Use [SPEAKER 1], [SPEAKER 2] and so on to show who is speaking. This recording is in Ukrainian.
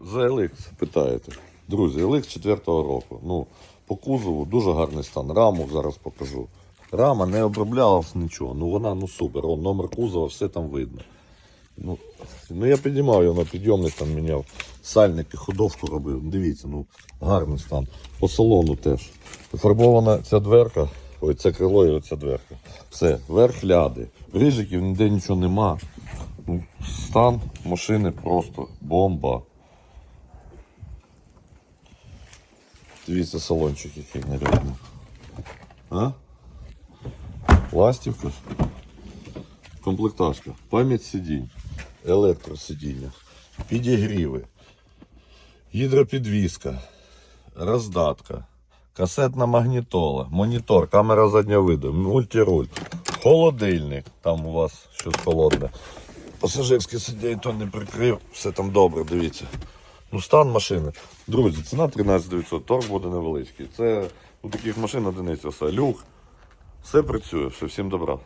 [SPEAKER 1] За LX питаєте. Друзі, LX 4-го року. Ну, по кузову дуже гарний стан. Раму зараз покажу. Рама не оброблялась нічого. Ну вона ну супер. Вон, номер кузова, все там видно. Ну, ну я піднімав його на підйомник, там міняв сальники, ходовку робив. Дивіться, ну гарний стан. По салону теж. Фарбована ця дверка, ой, це крило і оця дверка. Все, верх ляди. Рижиків ніде нічого нема. Ну, стан машини просто бомба. Дивіться салончик, який нарядний. А? Ластівка. Комплектажка. Пам'ять сидінь. Електросидіння. Підігріви. Гідропідвізка. Роздатка. Касетна магнітола. Монітор, камера заднього виду, мультируль. Холодильник. Там у вас щось холодне. Пасажирське сидіння то не прикрив. Все там добре, дивіться. Ну, стан машини. Друзі, ціна 13900, торг буде невеличкий. Це у таких машин одиниця все. Люк. Все працює, все, всім добра.